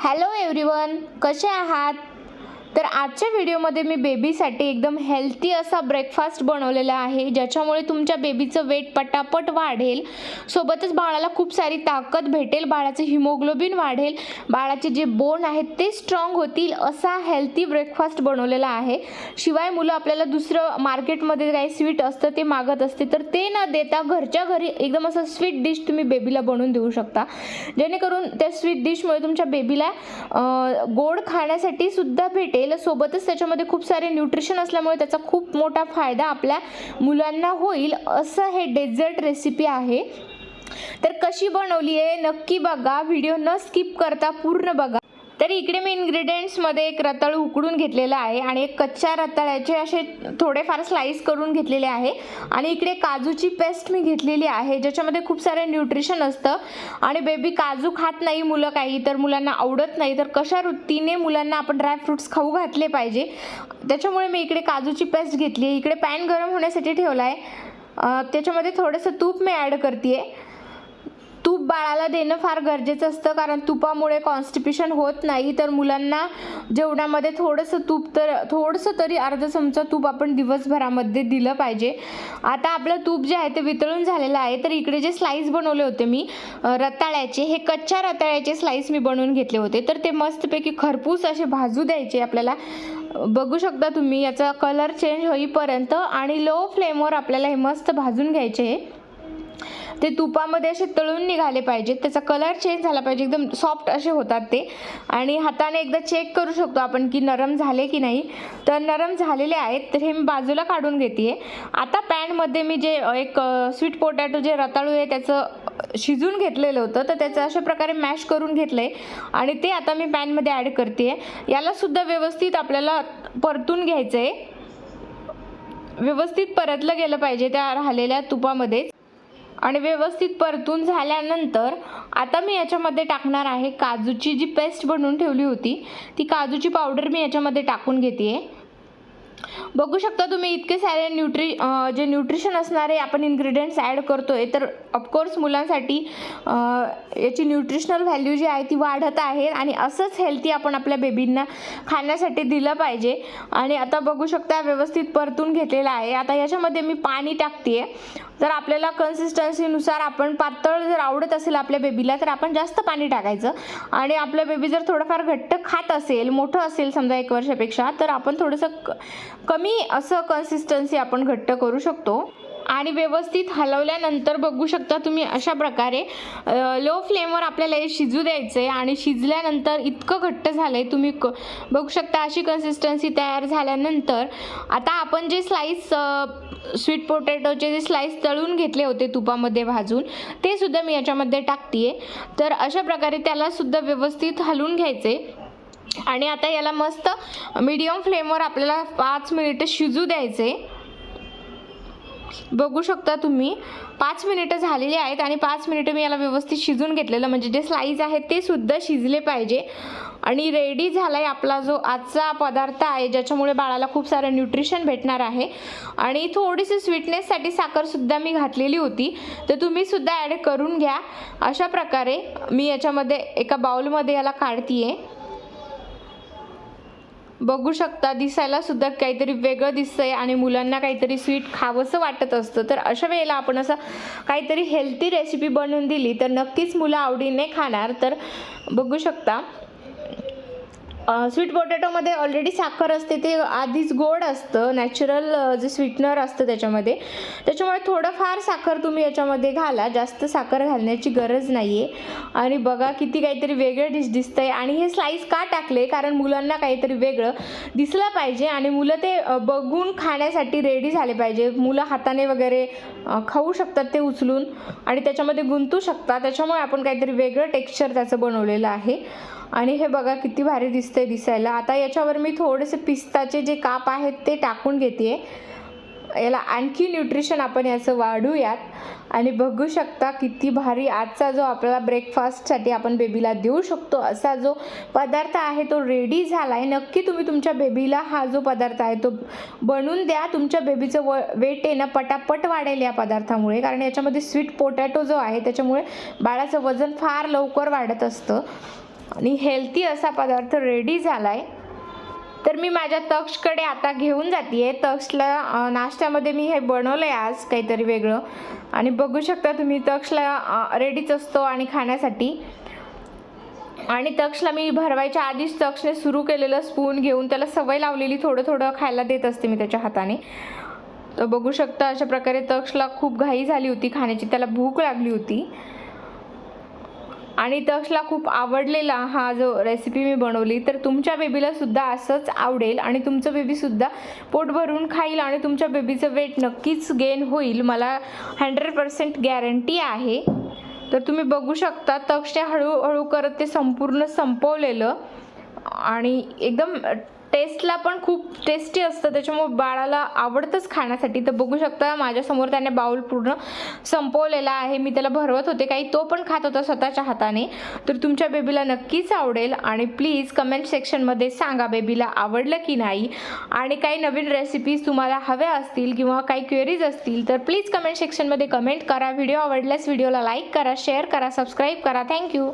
Hello everyone कसे आहात? तर आजच्या व्हिडिओमध्ये मी बेबीसाठी एकदम हेल्थी असा ब्रेकफास्ट बनवलेला आहे ज्याच्यामुळे तुमच्या बेबीचं वेट पटापट वाढेल. सोबतच बाळाला खूप सारी ताकद भेटेल बाळाचं हिमोग्लोबिन वाढेल बाळाचे जे बोन आहेत ते स्ट्रॉंग होतील असा हेल्थी ब्रेकफास्ट बनवलेला आहे. शिवाय मुलं आपल्याला दुसरं मार्केटमध्ये काही स्वीट असतं ते मागत असते तर ते न देता घरच्या घरी एकदम असं स्वीट डिश तुम्ही बेबीला बनवून देऊ शकता. जेणेकरून त्या स्वीट डिशमुळे तुमच्या बेबीला गोड खाण्यासाठी सुद्धा भेटेल सोबतच त्याच्यामध्ये खूप सारे न्यूट्रिशन असल्यामुळे त्याचा खूप मोठा फायदा आपल्या मुलांना होईल असं हे डेझर्ट रेसिपी आहे. तर कशी बनवली आहे नक्की बघा. व्हिडिओ न स्किप करता पूर्ण बघा. तर इकडे मी इन्ग्रेडियंट्समध्ये एक रताळू उकडून घेतलेला आहे आणि एक कच्च्या रताळ्याचे असे थोडेफार स्लाईस करून घेतलेले आहे. आणि इकडे काजूची पेस्ट मी घेतलेली आहे ज्याच्यामध्ये खूप सारे न्यूट्रिशन असतं. आणि बेबी काजू खात नाही मुलं काही तर मुलांना आवडत नाही. तर कशा वृत्तीने मुलांना आपण ड्रायफ्रुट्स खाऊ घातले पाहिजे? त्याच्यामुळे मी इकडे काजूची पेस्ट घेतली आहे. इकडे पॅन गरम होण्यासाठी ठेवला आहे. त्याच्यामध्ये थोडंसं तूप मी ॲड करते आहे तूप बाळाला देणं फार गरजेचं असतं कारण तुपामुळे कॉन्स्टिपेशन होत नाही. तर मुलांना जेवणामध्ये थोडंसं तूप तर थोडंसं तरी अर्धा चमचा तूप आपण दिवसभरामध्ये दिलं पाहिजे. आता आपलं तूप जे आहे ते वितळून झालेलं आहे. तर इकडे जे स्लाईस बनवले होते मी रताळ्याचे हे कच्च्या रताळ्याचे स्लाईस मी बनवून घेतले होते. तर ते मस्तपैकी खरपूस असे भाजू द्यायचे आपल्याला. बघू शकता तुम्ही याचा कलर चेंज होईपर्यंत आणि लो फ्लेमवर आपल्याला हे मस्त भाजून घ्यायचे आहे ते तुपामध्ये असे तळून निघाले पाहिजेत. त्याचा कलर चेंज झाला पाहिजे. एकदम सॉफ्ट असे होतात ते. आणि हाताने एकदा चेक करू शकतो आपण की नरम झाले की नाही. तर नरम झालेले आहेत. तर हे मी बाजूला काढून घेते आता पॅनमध्ये मी जे एक स्वीट पोटॅटो जे रताळू आहे त्याचं शिजून घेतलेलं होतं. तर त्याचं अशा प्रकारे मॅश करून घेतलं आहे आणि ते आता मी पॅनमध्ये ॲड करते आहे यालासुद्धा व्यवस्थित आपल्याला परतून घ्यायचं आहे व्यवस्थित परतलं गेलं पाहिजे त्या राहिलेल्या तुपामध्ये आणि व्यवस्थित परतून झाल्यानंतर आता मी याच्यामध्ये टाकणार आहे काजूची जी पेस्ट बनवून ठेवली होती ती काजूची पावडर मी याच्यामध्ये टाकून घेते बघू शकता तुम्ही इतके सारे न्यूट्री जे न्यूट्रिशन असणारे आपण इन्ग्रेडियंट्स ॲड करतो आहे तर ऑफकोर्स मुलांसाठी याची न्यूट्रिशनल व्हॅल्यू जी आहे ती वाढत आहे आणि असंच हेल्थी आपण आपल्या बेबींना खाण्यासाठी दिलं पाहिजे. आणि आता बघू शकता व्यवस्थित परतून घेतलेलं आहे. आता याच्यामध्ये मी पाणी टाकते तर आपल्याला कन्सिस्टन्सीनुसार आपण पातळ जर आवडत असेल आपल्या बेबीला तर आपण जास्त पाणी टाकायचं. आणि आपलं बेबी जर थोडंफार घट्ट खात असेल मोठं असेल समजा एक वर्षापेक्षा तर आपण थोडंसं क- कमी असं कन्सिस्टन्सी आपण घट्ट करू शकतो. आणि व्यवस्थित हलवल्यानंतर बघू शकता तुम्ही अशा प्रकारे लो फ्लेमवर आपल्याला हे शिजू द्यायचं आहे आणि शिजल्यानंतर इतकं घट्ट झालं आहे तुम्ही क बघू शकता अशी कन्सिस्टन्सी तयार झाल्यानंतर आता आपण जे स्लाईस स्वीट पोटॅटोचे जे स्लाईस तळून घेतले होते तुपामध्ये भाजून ते सुद्धा मी याच्यामध्ये टाकते तर अशा प्रकारे त्याला सुद्धा व्यवस्थित हलवून घ्यायचे आणि आता याला मस्त मीडियम फ्लेमवर आपल्याला पाच मिनिटं शिजू द्यायचे बघू शकता तुम्ही. पाच मिनिटं झालेली आहेत आणि पाच मिनिटं मी याला व्यवस्थित शिजून घेतलेलं म्हणजे जे स्लाईज आहेत ते सुद्धा शिजले पाहिजे. आणि रेडी झाला आहे आपला जो आजचा पदार्थ आहे ज्याच्यामुळे बाळाला खूप सारं न्यूट्रिशन भेटणार आहे. आणि थोडीशी स्वीटनेससाठी साखरसुद्धा मी घातलेली होती. तर तुम्हीसुद्धा ॲड करून घ्या. अशा प्रकारे मी याच्यामध्ये एका बाउलमध्ये याला काढतीये. बघू शकता दिसायला सुद्धा काहीतरी वेगळं दिसतंय आणि मुलांना काहीतरी स्वीट खावंसं वाटत असतं. तर अशा वेळेला आपण असं काहीतरी हेल्थी रेसिपी बनवून दिली तर नक्कीच मुलं आवडीने खाणार. तर बघू शकता स्वीट पोटॅटोमध्ये ऑलरेडी साखर असते ते आधीच गोड असतं नॅचरल जे स्वीटनर असतं त्याच्यामध्ये. त्याच्यामुळे थोडंफार साखर तुम्ही याच्यामध्ये घाला जास्त साखर घालण्याची गरज नाही आहे आणि बघा किती काहीतरी वेगळं डिश दिसतं आहे आणि हे स्लाईस का टाकले? कारण मुलांना काहीतरी वेगळं दिसलं पाहिजे आणि मुलं ते बघून खाण्यासाठी रेडी झाले पाहिजे. मुलं हाताने वगैरे खाऊ शकतात ते उचलून आणि त्याच्यामध्ये गुंतू शकतात त्याच्यामुळे आपण काहीतरी वेगळं टेक्स्चर त्याचं बनवलेलं आहे. आणि हे बघा किती भारी दिसतंय दिसायला. आता याच्यावर मी थोडेसे पिस्ताचे जे काप आहेत ते टाकून घेते याला आणखी न्यूट्रिशन आपण याचं वाढूयात. आणि बघू शकता किती भारी आजचा जो आपल्याला ब्रेकफास्टसाठी आपण बेबीला देऊ शकतो असा जो पदार्थ आहे तो रेडी झाला आहे नक्की तुम्ही तुमच्या बेबीला हा जो पदार्थ आहे तो बनवून द्या. तुमच्या बेबीचं व वेट आहे ना पटापट वाढेल या पदार्थामुळे. कारण याच्यामध्ये स्वीट पोटॅटो जो आहे त्याच्यामुळे बाळाचं वजन फार लवकर वाढत असतं. आणि हेल्थी असा पदार्थ रेडी झाला आहे तर मी माझ्या तक्षकडे आता घेऊन जाते आहे तक्षला नाश्त्यामध्ये मी हे बनवलं आहे आज काहीतरी वेगळं. आणि बघू शकता तुम्ही तक्षला रेडीच असतो आणि खाण्यासाठी. आणि तक्षला मी भरवायच्या आधीच तक्षने सुरू केलेलं स्पून घेऊन त्याला सवय लावलेली थोडं थोडं खायला देत असते मी त्याच्या हाताने. तर बघू शकता अशा प्रकारे तक्षला खूप घाई झाली होती खाण्याची. त्याला भूक लागली होती. आणि तक्षला खूप आवडलेला हा जो रेसिपी मी बनवली तर तुमच्या बेबीलासुद्धा असंच आवडेल आणि तुमचं बेबीसुद्धा पोट भरून खाईल आणि तुमच्या बेबीचं वेट नक्कीच गेन होईल मला हंड्रेड पर्सेंट गॅरंटी आहे. तर तुम्ही बघू शकता तक्ष हळूहळू करत ते संपूर्ण संपवलेलं आणि एकदम टेस्टला पण खूप टेस्टी असतं त्याच्यामुळे बाळाला आवडतंच खाण्यासाठी. तर बघू शकता माझ्यासमोर त्याने बाउल पूर्ण संपवलेला आहे. मी त्याला भरवत होते काही तो पण खात होता स्वतःच्या हाताने. तर तुमच्या बेबीला नक्कीच आवडेल आणि प्लीज कमेंट सेक्शनमध्ये सांगा बेबीला आवडलं की नाही. आणि काही नवीन रेसिपीज तुम्हाला हव्या असतील किंवा काही क्वेरीज असतील तर प्लीज कमेंट सेक्शनमध्ये कमेंट करा. व्हिडिओ आवडल्यास व्हिडिओला लाईक करा शेअर करा सबस्क्राईब करा. थँक्यू